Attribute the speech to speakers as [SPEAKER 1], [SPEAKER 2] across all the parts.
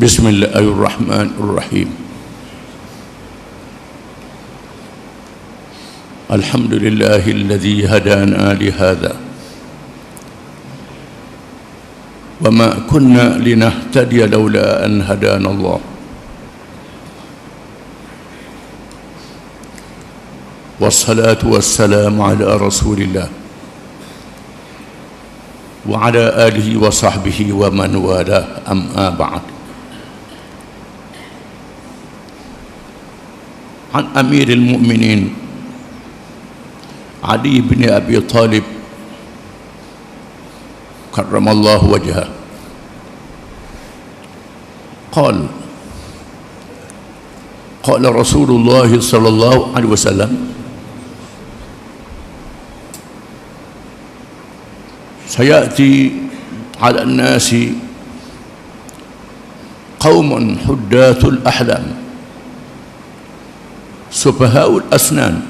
[SPEAKER 1] بسم الله الرحمن الرحيم. الحمد لله الذي هدانا لهذا. وما كنا لنهتدي لولا أن هدانا الله. والصلاة والسلام على رسول الله. وعلى آله وصحبه ومن والاه. أما بعد. عن أمير المؤمنين علي بن أبي طالب. كرم الله وجهه. قال قال رسول الله صلى الله عليه وسلم سيأتي على الناس قوم حداث الأحلام. سفهاء الأسنان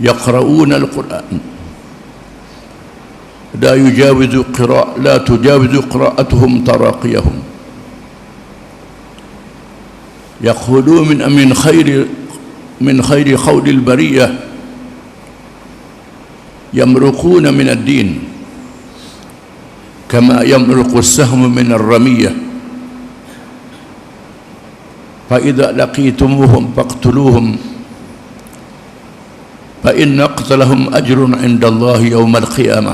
[SPEAKER 1] يقرؤون القرآن. لا يجاوز قراءة لا تجاوز قراءتهم تراقيهم. يقولون من من خير من خير قول البرية. يمرقون من الدين كما يمرق السهم من الرمية. فإذا لقيتموهم فاقتلوهم فإن قتلهم أجر عند الله يوم القيامة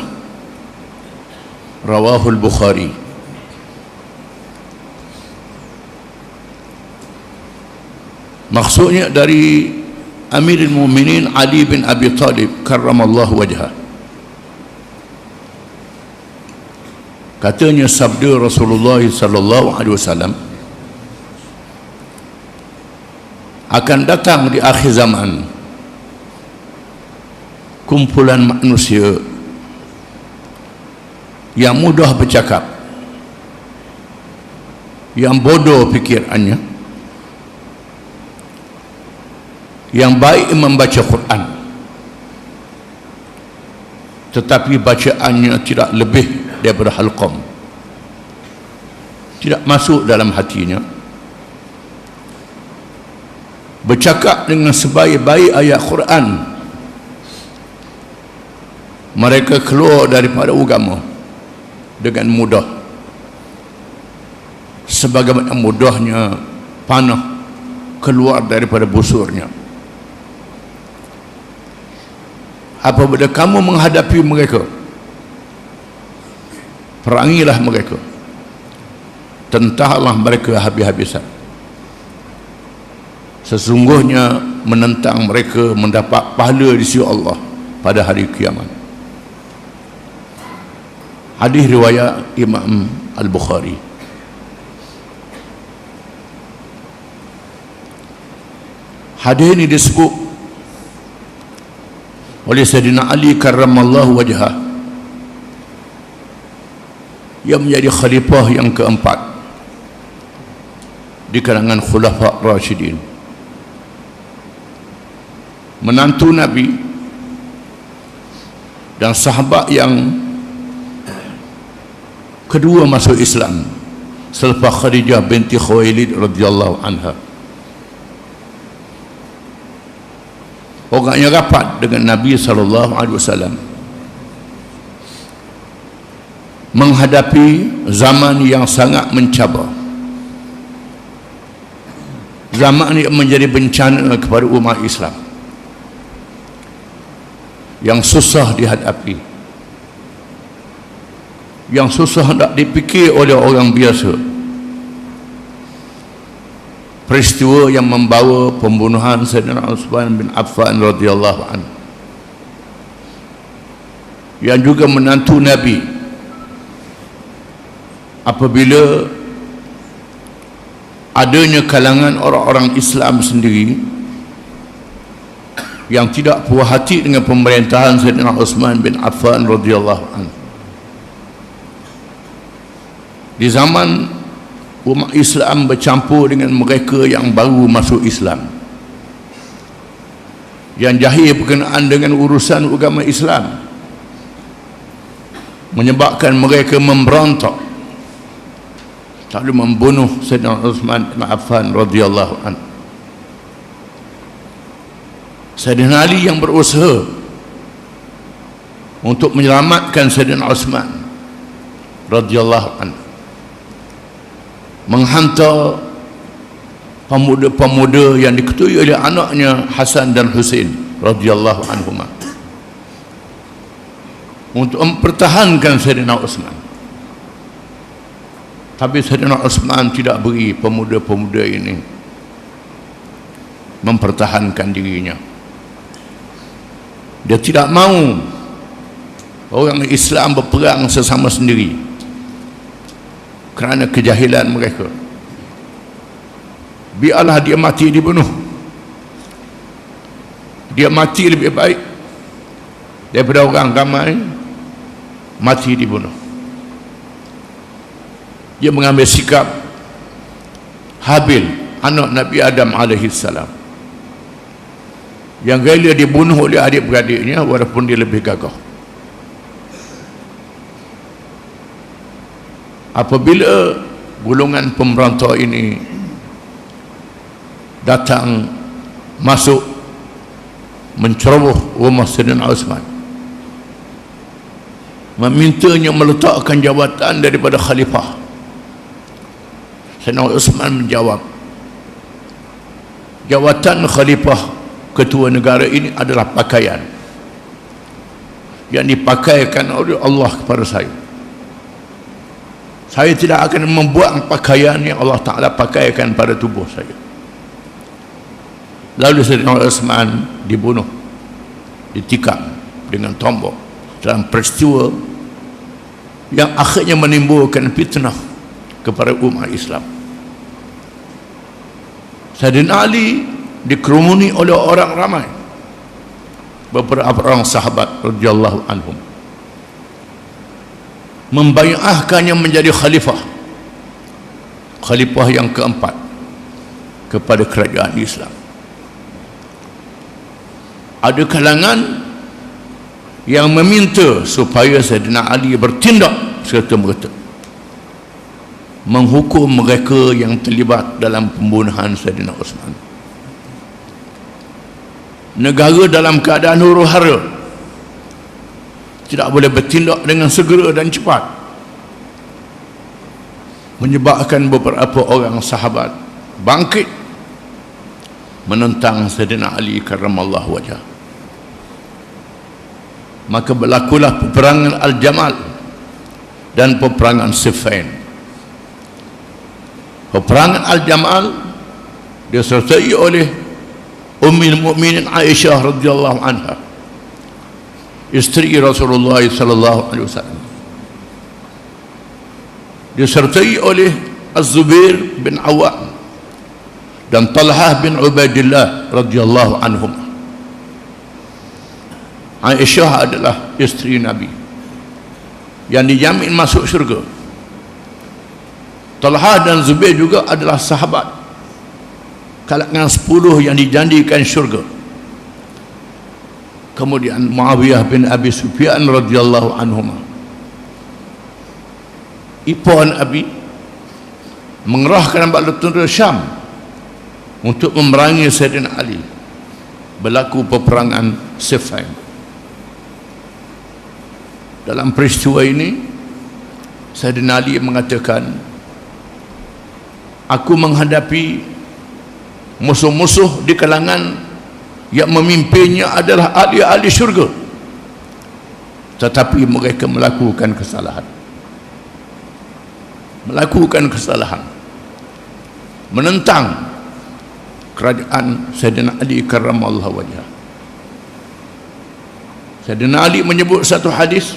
[SPEAKER 1] رواه البخاري maksudnya dari Amirul Muminin Ali bin Abi Talib karramallahu wajhah katanya sabda Rasulullah sallallahu alaihi wasallam akan datang di akhir zaman. Kumpulan manusia yang mudah bercakap yang bodoh fikirannya yang baik membaca Quran tetapi bacaannya tidak lebih daripada halqam tidak masuk dalam hatinya bercakap dengan sebaik-baik ayat Quran. Mereka keluar daripada agama dengan mudah. Sebagaimana mudahnya panah keluar daripada busurnya. Apabila kamu menghadapi mereka perangilah mereka. Tentanglah mereka habis-habisan sesungguhnya menentang mereka mendapat pahala di sisi Allah pada hari kiamat. Hadis riwayat Imam Al-Bukhari. Hadis ini disebut oleh Sayyidina Ali karramallahu wajhah yang menjadi khalifah yang keempat di kalangan khulafa Rashidin menantu Nabi dan sahabat yang kedua masuk Islam selepas Khadijah binti Khuwailid radhiyallahu anha. Orang yang rapat dengan Nabi sallallahu alaihi wasallam menghadapi zaman yang sangat mencabar. Zaman yang menjadi bencana kepada umat Islam yang susah dihadapi. Yang susah tak dipikir oleh orang biasa. Peristiwa yang membawa pembunuhan Sayyidina Utsman bin Affan radhiyallahu anhu. Yang juga menantu Nabi. Apabila adanya kalangan orang-orang Islam sendiri yang tidak puas hati dengan pemerintahan Sayyidina Utsman bin Affan radhiyallahu anhu. Di zaman umat Islam bercampur dengan mereka yang baru masuk Islam. Yang jahil berkenaan dengan urusan agama Islam. Menyebabkan mereka memberontak. Lalu membunuh Sayyidina Uthman bin Affan radhiyallahu anhu Sayyidina Ali yang berusaha untuk menyelamatkan Sayyidina Uthman radhiyallahu anhu. Menghantar pemuda-pemuda yang diketuai oleh anaknya Hasan dan Husain radhiyallahu anhuma untuk mempertahankan Sayyidina Uthman tapi Sayyidina Uthman tidak beri pemuda-pemuda ini mempertahankan dirinya dia tidak mau orang Islam berperang sesama sendiri kerana kejahilan mereka. Biarlah dia mati dibunuh. Dia mati lebih baik daripada orang ramai mati dibunuh. Dia mengambil sikap Habil anak Nabi Adam alaihi salam yang rela dibunuh oleh adik-beradiknya walaupun dia lebih gagah. Apabila golongan pemberontak ini datang masuk menceroboh rumah Sayyidina Osman memintanya meletakkan jawatan daripada khalifah. Sayyidina Osman menjawab jawatan khalifah ketua negara ini adalah pakaian. Yang dipakaikan oleh Allah kepada saya. Saya tidak akan membuat pakaian yang Allah Ta'ala pakaikan pada tubuh saya. Lalu Sayyidina Uthman dibunuh ditikam dengan tombok dalam peristiwa yang akhirnya menimbulkan fitnah kepada umat Islam. Sayyidina Ali dikerumuni oleh orang ramai. Beberapa orang sahabat radhiyallahu anhum. Membayahkannya menjadi khalifah. Khalifah yang keempat kepada kerajaan Islam. Ada kalangan yang meminta supaya Sayyidina Ali bertindak serta merta menghukum mereka yang terlibat dalam pembunuhan Sayyidina Osman negara dalam keadaan huru hara tidak boleh bertindak dengan segera dan cepat. Menyebabkan beberapa orang sahabat bangkit menentang Sayyidina Ali karramallahu wajah. Maka berlakulah peperangan Al-Jamal dan peperangan Siffin. Peperangan Al-Jamal disertai oleh Ummul Mukminin Aisyah radhiyallahu anha. Istri Rasulullah sallallahu alaihi wasallam. Disertai oleh Az-Zubair bin Awam dan Talhah bin Ubaidillah radhiyallahu anhum. Aisyah adalah istri Nabi yang dijamin masuk syurga. Talhah dan Zubair juga adalah sahabat kalangan sepuluh yang dijanjikan syurga. Kemudian Muawiyah bin Abi Sufyan radhiyallahu anhu Ipon Abi mengerahkan bala tentera Syam untuk memerangi Sayyidina Ali. Berlaku peperangan Siffin dalam peristiwa ini Sayyidina Ali mengatakan aku menghadapi musuh-musuh di kalangan yang memimpinnya adalah ahli-ahli syurga. Tetapi mereka melakukan kesalahan. Melakukan kesalahan. Menentang kerajaan Sayyidina Ali karramallahu wajah. Sayyidina Ali menyebut satu hadis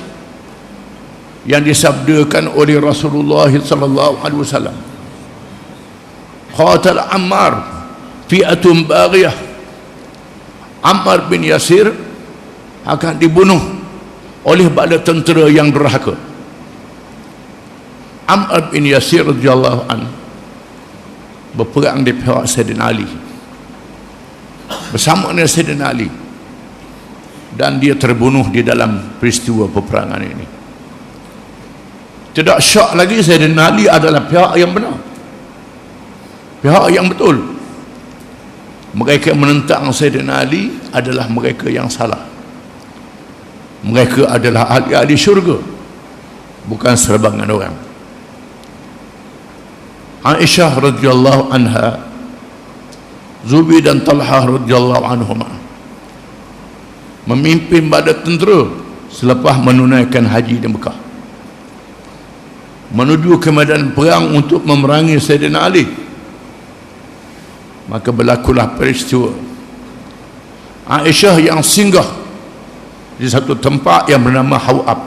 [SPEAKER 1] yang disabdakan oleh Rasulullah sallallahu alaihi wasallam. Qatal Ammar fi'atun baghiyah. Ammar bin Yasir akan dibunuh oleh bala tentera yang derhaka. Ammar bin Yasir radhiyallahu an berperang di pihak Sayyidina Ali. Bersama dengan Sayyidina Ali. Dan dia terbunuh di dalam peristiwa peperangan ini. Tidak syak lagi Sayyidina Ali adalah pihak yang benar. Pihak yang betul mereka menentang Sayyidina Ali adalah mereka yang salah. Mereka adalah ahli-ahli syurga bukan serbangan orang. Aisyah radhiyallahu anha Zubi dan Talha radhiyallahu anhuma memimpin badan tentera selepas menunaikan haji di Mekah. Menuju ke medan perang untuk memerangi Sayyidina Ali maka berlakulah peristiwa. Aisyah yang singgah di satu tempat yang bernama Hawab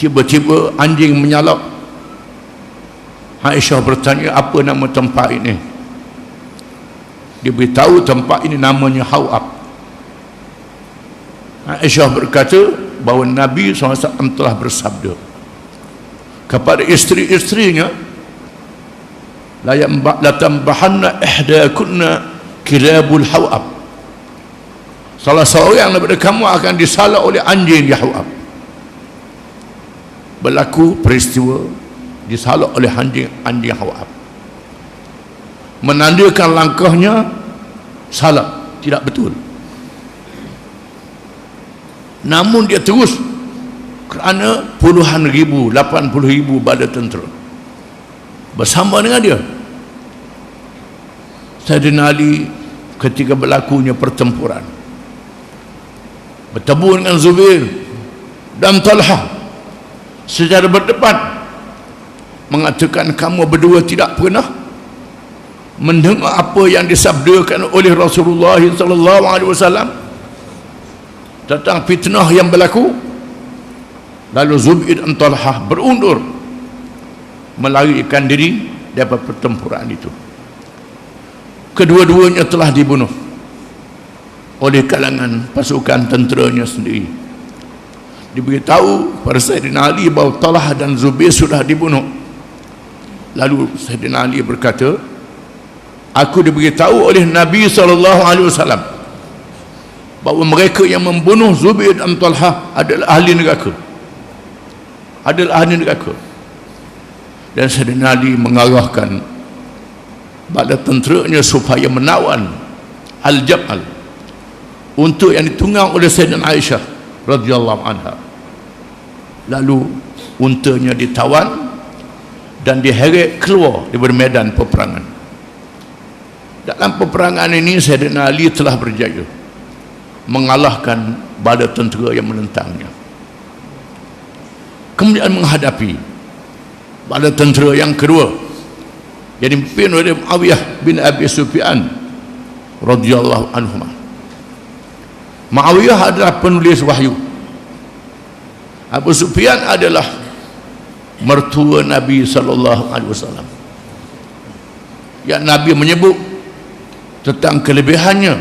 [SPEAKER 1] tiba-tiba anjing menyalak. Aisyah bertanya apa nama tempat ini? Dia beritahu tempat ini namanya Hawab Aisyah berkata bahawa Nabi SAW telah bersabda kepada isteri-isterinya la tambahanna ihdakunna kilabul hawab. Salah seorang daripada kamu akan disalak oleh anjing di hawab. Berlaku peristiwa disalak oleh anjing anjing hawab. Menandakan langkahnya salah tidak betul. Namun dia terus kerana puluhan ribu lapan puluh ribu badan tentera. Bersama dengan dia Sayyidina Ali ketika berlakunya pertempuran. Bertemu dengan Zubair dan Talha secara berdepan mengatakan kamu berdua tidak pernah mendengar apa yang disabdakan oleh Rasulullah sallallahu alaihi wasallam tentang fitnah yang berlaku. Lalu Zubair dan Talhah berundur melarikan diri daripada pertempuran itu kedua-duanya telah dibunuh oleh kalangan pasukan tenteranya sendiri diberitahu pada Sayyidina Ali bahawa Talhah dan Zubair sudah dibunuh Lalu Sayyidina Ali berkata, aku diberitahu oleh Nabi SAW bahawa mereka yang membunuh Zubair dan Talha adalah ahli neraka. Adalah ahli neraka. Dan Sayyidina Ali mengarahkan pada tenteranya supaya menawan Al-Jabal untuk yang ditunggang oleh Sayyidina Aisyah radhiyallahu anha. Lalu untanya ditawan dan diheret keluar dari medan peperangan. Dalam peperangan ini Sayyidina Ali telah berjaya mengalahkan bala tentera yang menentangnya. Kemudian menghadapi bala tentera yang kedua yang dipimpin oleh Muawiyah bin Abi Sufyan radhiyallahu anhu Muawiyah adalah penulis wahyu Abu Sufyan adalah mertua Nabi sallallahu alaihi wasallam. Yang Nabi menyebut tentang kelebihannya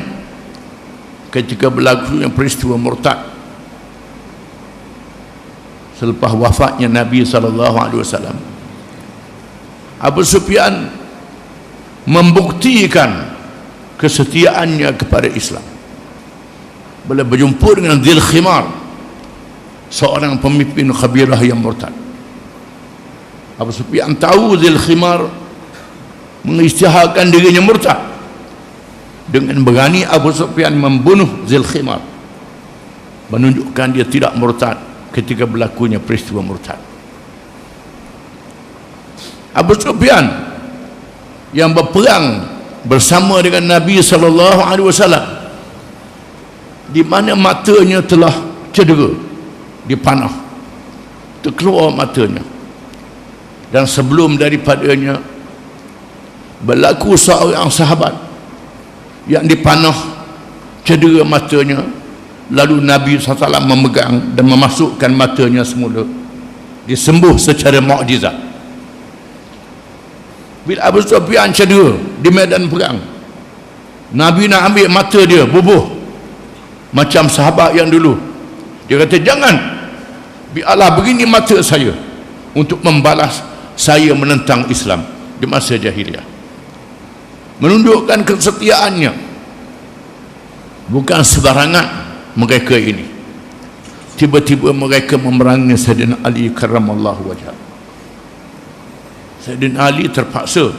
[SPEAKER 1] ketika berlakunya peristiwa murtad selepas wafatnya Nabi sallallahu alaihi wasallam. Abu Sufyan membuktikan kesetiaannya kepada Islam. Bila berjumpa dengan Dhil Khimar seorang pemimpin khabirah yang murtad. Abu Sufyan tahu Zil Khimar mengisytiharkan dirinya murtad. Dengan berani Abu Sufyan membunuh Zil Khimar menunjukkan dia tidak murtad ketika berlakunya peristiwa murtad Abu Sufyan yang berperang bersama dengan Nabi sallallahu alaihi wasallam di mana matanya telah cedera dipanah terkeluar matanya. Dan sebelum daripadanya berlaku seorang sahabat yang dipanah cedera matanya lalu Nabi SAW memegang dan memasukkan matanya semula disembuh secara mukjizat bila Abu Sufyan cedera di medan perang Nabi nak ambil mata dia bubuh. Macam sahabat yang dulu. Dia kata jangan. Biarlah begini mata saya untuk membalas saya menentang Islam di masa jahiliah. Menundukkan kesetiaannya. Bukan sebarangan mereka ini. Tiba-tiba mereka memerangi Sayyidina Ali karamallahu wajah Sayyidina Ali terpaksa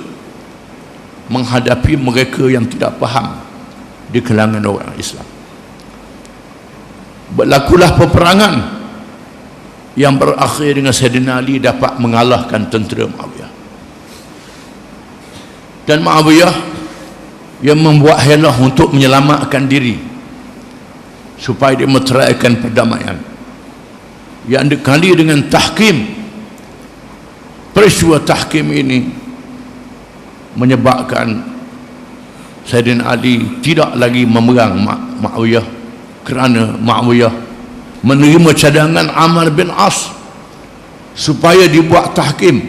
[SPEAKER 1] menghadapi mereka yang tidak faham di kalangan orang Islam. Berlakulah peperangan yang berakhir dengan Sayyidina Ali dapat mengalahkan tentera Muawiyah. Dan Muawiyah yang membuat helah untuk menyelamatkan diri supaya dia meteraikan perdamaian. Yang dikali dengan tahkim peristiwa tahkim ini menyebabkan Sayyidina Ali tidak lagi memerang Muawiyah kerana Muawiyah menerima cadangan Amr bin As supaya dibuat tahkim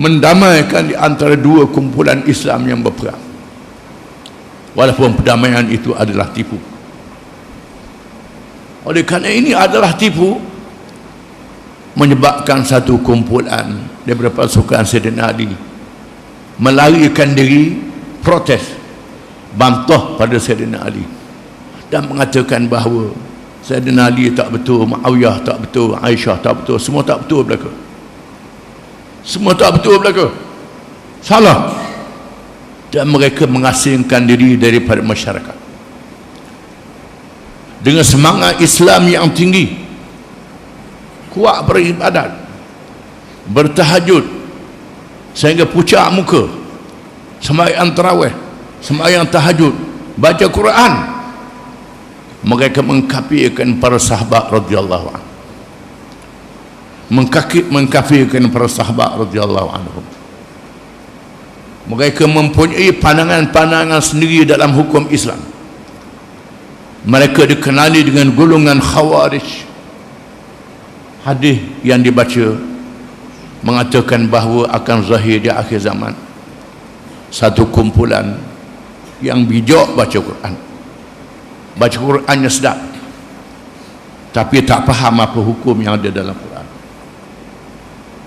[SPEAKER 1] mendamaikan di antara dua kumpulan Islam yang berperang. Walaupun perdamaian itu adalah tipu. Oleh kerana ini adalah tipu menyebabkan satu kumpulan daripada pasukan Sayyidina Ali. Melarikan diri protes bantah pada Sayyidina Ali. Dan mengatakan bahawa Sayyidina Ali tak betul Muawiyah tak betul Aisyah tak betul semua tak betul belaka. Semua tak betul belaka. Salah. Dan mereka mengasingkan diri daripada masyarakat. Dengan semangat Islam yang tinggi kuat beribadat bertahajud sehingga pucat muka sembahyang tarawih sembahyang tahajud baca Quran. Mereka mengkafirkan para sahabat radhiyallahu anhu. Mengkafir mengkafirkan para sahabat radhiyallahu anhum mereka mempunyai pandangan-pandangan sendiri dalam hukum Islam. Mereka dikenali dengan golongan khawarij. Hadis yang dibaca mengatakan bahawa akan zahir di akhir zaman. Satu kumpulan yang bijak baca Quran. Baca Qurannya sedap. Tapi tak faham apa hukum yang ada dalam Quran.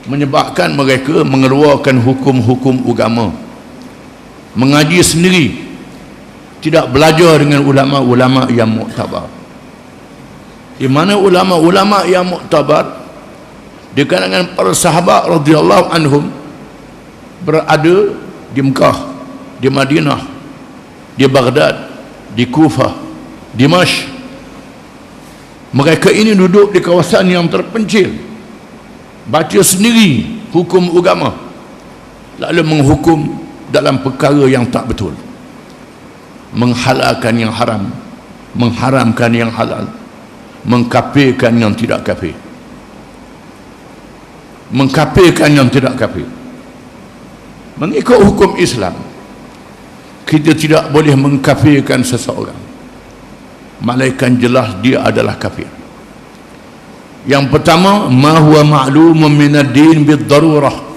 [SPEAKER 1] Menyebabkan mereka mengeluarkan hukum-hukum agama. Mengaji sendiri. Tidak belajar dengan ulama-ulama yang muktabar. Di mana ulama-ulama yang muktabar di kalangan para sahabat radhiyallahu anhum berada di Mekah di Madinah di Baghdad di Kufah di Mash. Mereka ini duduk di kawasan yang terpencil. Baca sendiri hukum agama lalu menghukum dalam perkara yang tak betul. Menghalalkan yang haram mengharamkan yang halal mengkafirkan yang tidak kafir mengkafirkan yang tidak kafir. Mengikut hukum Islam kita tidak boleh mengkafirkan seseorang malaikat jelas dia adalah kafir. Yang pertama ma huwa ma'lumun min ad-din bid-darurah.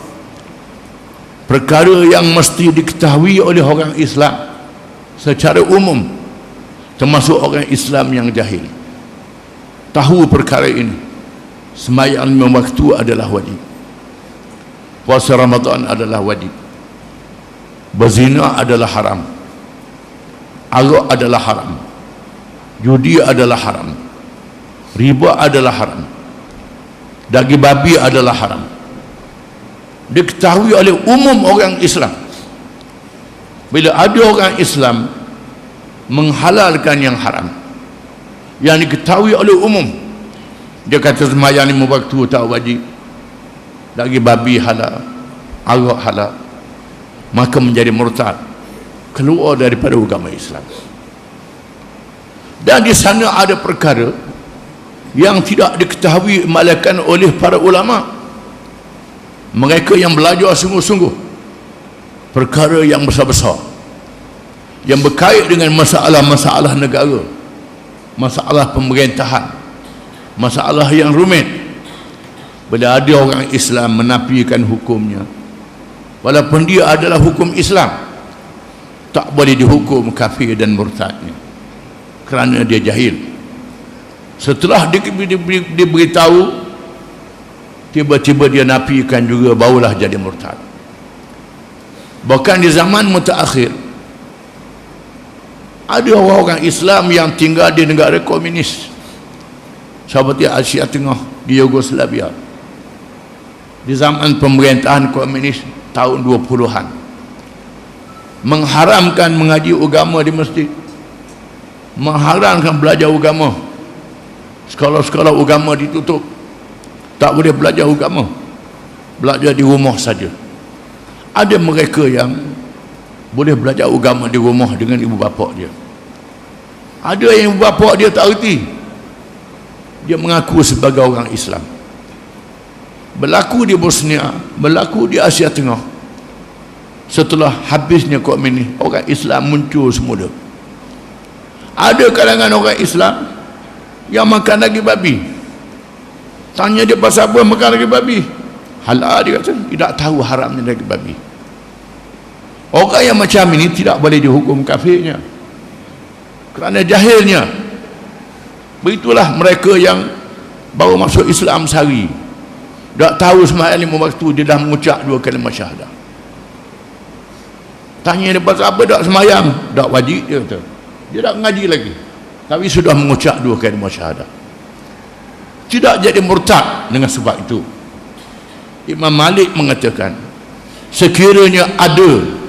[SPEAKER 1] Perkara yang mesti diketahui oleh orang Islam secara umum termasuk orang Islam yang jahil. Tahu perkara ini semayang lima waktu adalah wajib. Puasa Ramadan adalah wajib. Berzina adalah haram. Arak adalah haram. Judi adalah haram. Riba adalah haram. Daging babi adalah haram. Diketahui oleh umum orang Islam. Bila ada orang Islam menghalalkan yang haram. Yang diketahui oleh umum dia kata semayang lima waktu tak wajib. Lagi babi halal arak halal maka menjadi murtad keluar daripada agama Islam. Dan di sana ada perkara yang tidak diketahui malaikat oleh para ulama' mereka yang belajar sungguh-sungguh perkara yang besar-besar yang berkait dengan masalah-masalah negara masalah pemerintahan masalah yang rumit. Bila ada orang Islam menafikan hukumnya walaupun dia adalah hukum Islam tak boleh dihukum kafir dan murtadnya. Kerana dia jahil. Setelah diberitahu tiba-tiba dia nafikan juga barulah jadi murtad. Bahkan di zaman mutaakhir ada orang-orang Islam yang tinggal di negara komunis seperti Asia Tengah di Yugoslavia. Di zaman pemerintahan komunis tahun 20-an mengharamkan mengaji agama di masjid. Mengharamkan belajar agama. Sekolah-sekolah agama ditutup. Tak boleh belajar agama. Belajar di rumah saja. Ada mereka yang boleh belajar agama di rumah dengan ibu bapa dia. Ada yang ibu bapa dia tak erti dia mengaku sebagai orang Islam. Berlaku di Bosnia berlaku di Asia Tengah. Setelah habisnya komunis orang Islam muncul semula ada kalangan orang Islam yang makan daging babi. Tanya dia pasal apa makan daging babi? Halal dia kata. Tidak tahu haramnya daging babi. Orang yang macam ini tidak boleh dihukum kafirnya. Kerana jahilnya. Begitulah mereka yang baru masuk Islam sehari. Tak tahu semayang lima waktu dia dah mengucap dua kalimah syahadah. Tanya dia pasal apa tak semayang? Tak wajib dia kata. Dia tak mengaji lagi. Tapi sudah mengucap dua kalimah syahadah. Tidak jadi murtad dengan sebab itu. Imam Malik mengatakan sekiranya ada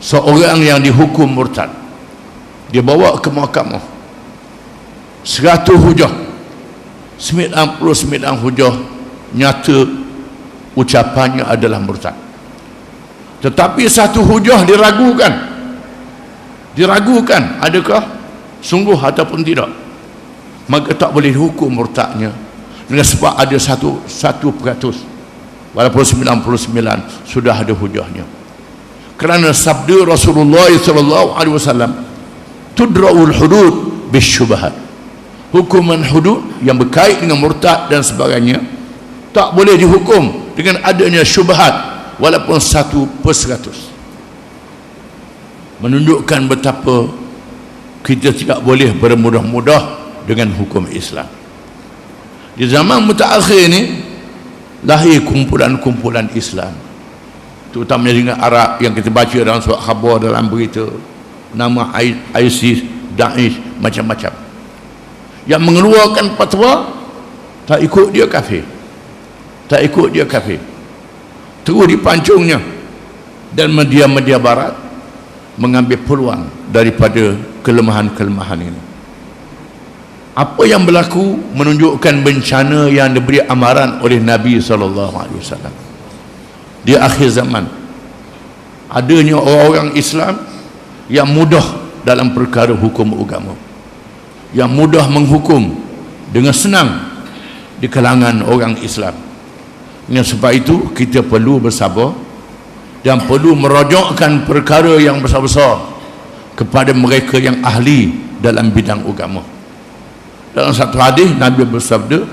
[SPEAKER 1] seorang yang dihukum murtad dia bawa ke mahkamah seratus hujah. Sembilan puluh sembilan hujah. Nyata ucapannya adalah murtad. Tetapi satu hujah diragukan. Diragukan adakah? Sungguh ataupun tidak? Maka tak boleh dihukum murtadnya dengan sebab ada satu satu peratus. Walaupun sembilan puluh sembilan sudah ada hujahnya. Kerana sabda Rasulullah sallallahu alaihi wasallam tudra'ul hudud bisyubhat hukuman hudud yang berkait dengan murtad dan sebagainya tak boleh dihukum dengan adanya syubhat walaupun satu per seratus. Menunjukkan betapa kita tidak boleh bermudah-mudah dengan hukum Islam. Di zaman mutaakhir ini lahir kumpulan-kumpulan Islam terutamanya dengan Arab yang kita baca dalam surat khabar dalam berita nama ISIS Daesh macam-macam yang mengeluarkan fatwa tak ikut dia kafir. Tak ikut dia kafir. Terus dipancungnya. Dan media-media barat mengambil peluang daripada kelemahan-kelemahan ini. Apa yang berlaku menunjukkan bencana yang diberi amaran oleh Nabi wasallam. Di akhir zaman adanya orang-orang Islam yang mudah dalam perkara hukum agama yang mudah menghukum dengan senang di kalangan orang Islam. Dengan sebab itu kita perlu bersabar dan perlu merojokkan perkara yang besar-besar kepada mereka yang ahli dalam bidang agama. Dalam satu hadis Nabi bersabda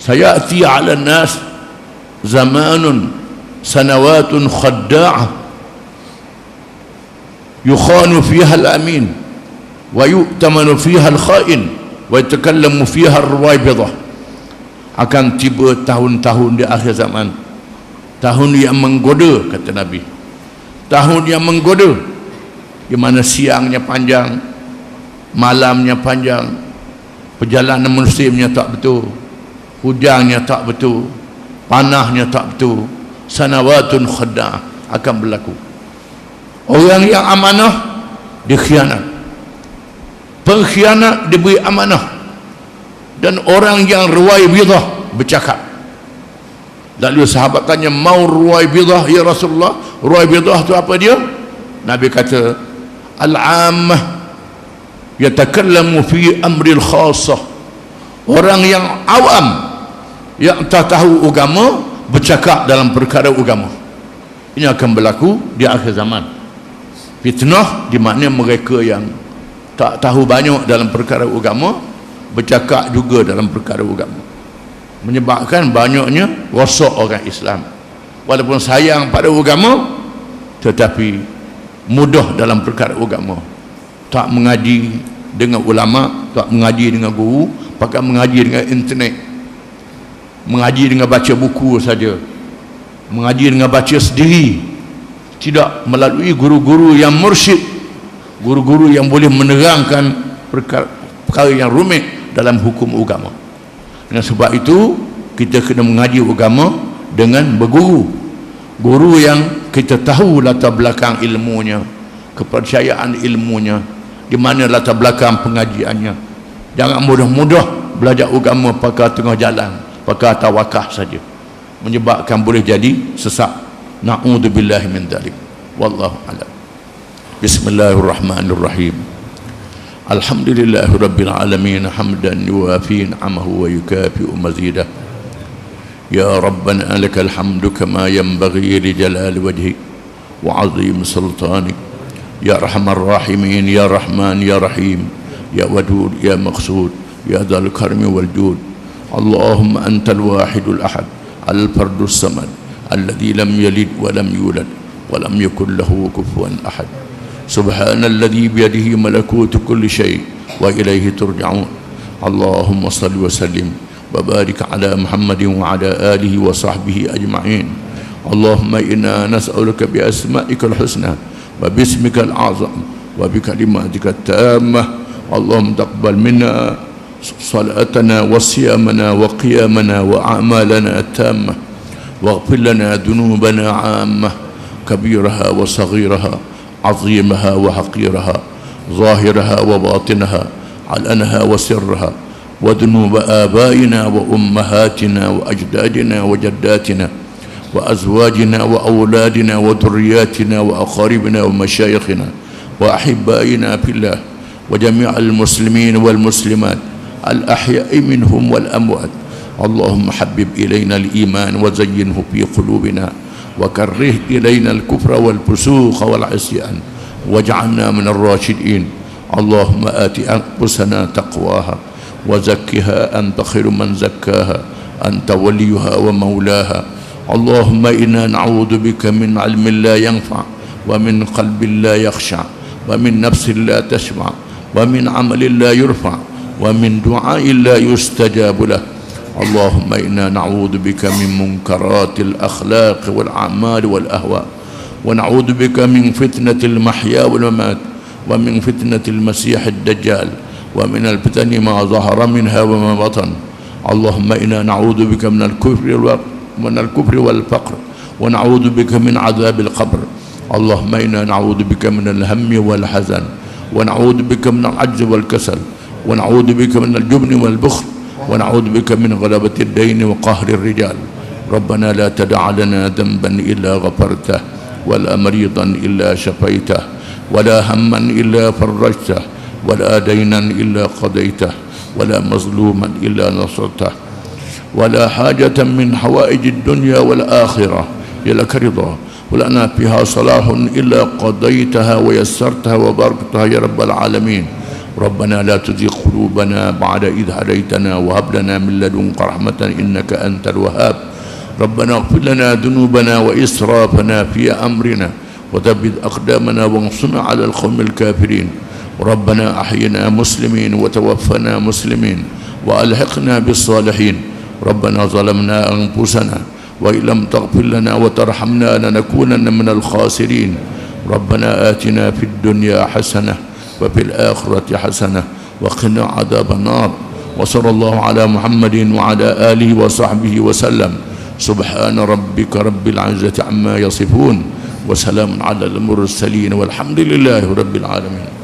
[SPEAKER 1] saya ati ala nas zamanun sanawatun khadda'ah yukhanu fiha al-amin. ويؤتمن فيها الخائن ويتكلم فيها الرويبضة akan tiba tahun-tahun di akhir zaman tahun yang menggoda kata Nabi tahun yang menggoda di mana siangnya panjang malamnya panjang perjalanan musimnya tak betul hujannya tak betul panahnya tak betul sanawatun khadda akan berlaku orang yang amanah dikhianat pengkhianat diberi amanah. Dan orang yang ruwai bidah bercakap. Lalu sahabat tanya mau ruwai bidah ya Rasulullah? Ruwai bidah tu apa dia? Nabi kata al-ammah yatakallamu fi amril khasah. Orang yang awam yang tak tahu agama bercakap dalam perkara agama. Ini akan berlaku di akhir zaman. Fitnah di mana mereka yang tak tahu banyak dalam perkara agama bercakap juga dalam perkara agama. Menyebabkan banyaknya rosak orang Islam. Walaupun sayang pada agama tetapi mudah dalam perkara agama. Tak mengaji dengan ulama tak mengaji dengan guru pakai mengaji dengan internet. Mengaji dengan baca buku saja. Mengaji dengan baca sendiri. Tidak melalui guru-guru yang mursyid guru-guru yang boleh menerangkan perkara, perkara yang rumit dalam hukum agama. Dengan sebab itu kita kena mengaji agama dengan berguru. Guru yang kita tahu latar belakang ilmunya kepercayaan ilmunya di mana latar belakang pengajiannya. Jangan mudah-mudah belajar agama pakai tengah jalan pakai tawakah saja. Menyebabkan boleh jadi sesak. Na'udzubillahi min dzalik wallahu a'lam bismillahirrahmanirrahim. الحمد لله رب العالمين حمدا يوافي نعمه ويكافئ مزيده يا ربنا لك الحمد كما ينبغي لجلال وجهك وعظيم سلطانك يا ارحم الراحمين يا رحمن يا رحيم يا ودود يا مقصود يا ذا الكرم والجود اللهم انت الواحد الاحد الفرد الصمد الذي لم يلد ولم يولد ولم يكن له كفوا احد سبحان الذي بيده ملكوت كل شيء وإليه ترجعون اللهم صل وسلم وبارك على محمد وعلى آله وصحبه أجمعين اللهم إنا نسألك بأسمائك الحسنى وباسمك الأعظم وبكلماتك التامة اللهم تقبل منا صلاتنا وصيامنا وقيامنا وأعمالنا التامة واغفر لنا ذنوبنا عامة كبيرها وصغيرها عظيمها وحقيرها ظاهرها وباطنها علنها وسرها وذنوب آبائنا وأمهاتنا وأجدادنا وجداتنا وأزواجنا وأولادنا وذرياتنا وأقاربنا ومشايخنا وأحبائنا في الله وجميع المسلمين والمسلمات الأحياء منهم والأموات. اللهم حبب إلينا الإيمان وزينه في قلوبنا. وكره إلينا الكفر والفسوق والعصيان واجعلنا من الراشدين اللهم آت أنفسنا تقواها وزكها أنت خير من زكاها أنت وليها ومولاها اللهم إنا نعوذ بك من علم لا ينفع ومن قلب لا يخشع ومن نفس لا تشبع ومن عمل لا يرفع ومن دعاء لا يستجاب له اللهم إنا نعوذ بك من منكرات الأخلاق والأعمال والأهواء ونعوذ بك من فتنة المحيا والممات ومن فتنة المسيح الدجال ومن الفتن ما ظهر منها وما بطن. اللهم إنا نعوذ بك من الكفر من الكفر والفقر ونعوذ بك من عذاب القبر. اللهم إنا نعوذ بك من الهم والحزن ونعوذ بك من العجز والكسل ونعوذ بك من الجبن والبخل ونعوذ بك من غلبة الدين وقهر الرجال. ربنا لا تدع لنا ذنبا إلا غفرته ولا مريضا إلا شفيته ولا هما إلا فرجته ولا دينا إلا قضيته ولا مظلوما إلا نصرته ولا حاجة من حوائج الدنيا والآخرة. لك رضا. ولنا فيها صلاح إلا قضيتها ويسرتها وباركتها يا رب العالمين. ربنا لا تزغ قلوبنا بعد إذ هديتنا وهب لنا من لدنك رحمة إنك أنت الوهاب. ربنا اغفر لنا ذنوبنا وإسرافنا في أمرنا وثبت أقدامنا وانصرنا على القوم الكافرين. ربنا أحينا مسلمين وتوفنا مسلمين وألحقنا بالصالحين. ربنا ظلمنا أنفسنا وإن لم تغفر لنا وترحمنا لنكونن من الخاسرين. ربنا آتنا في الدنيا حسنة وفي الآخرة حسنة وقنا عذاب النار وصلى الله على محمد وعلى آله وصحبه وسلم. سبحان ربك رب العزة عما يصفون وسلام على المرسلين والحمد لله رب العالمين.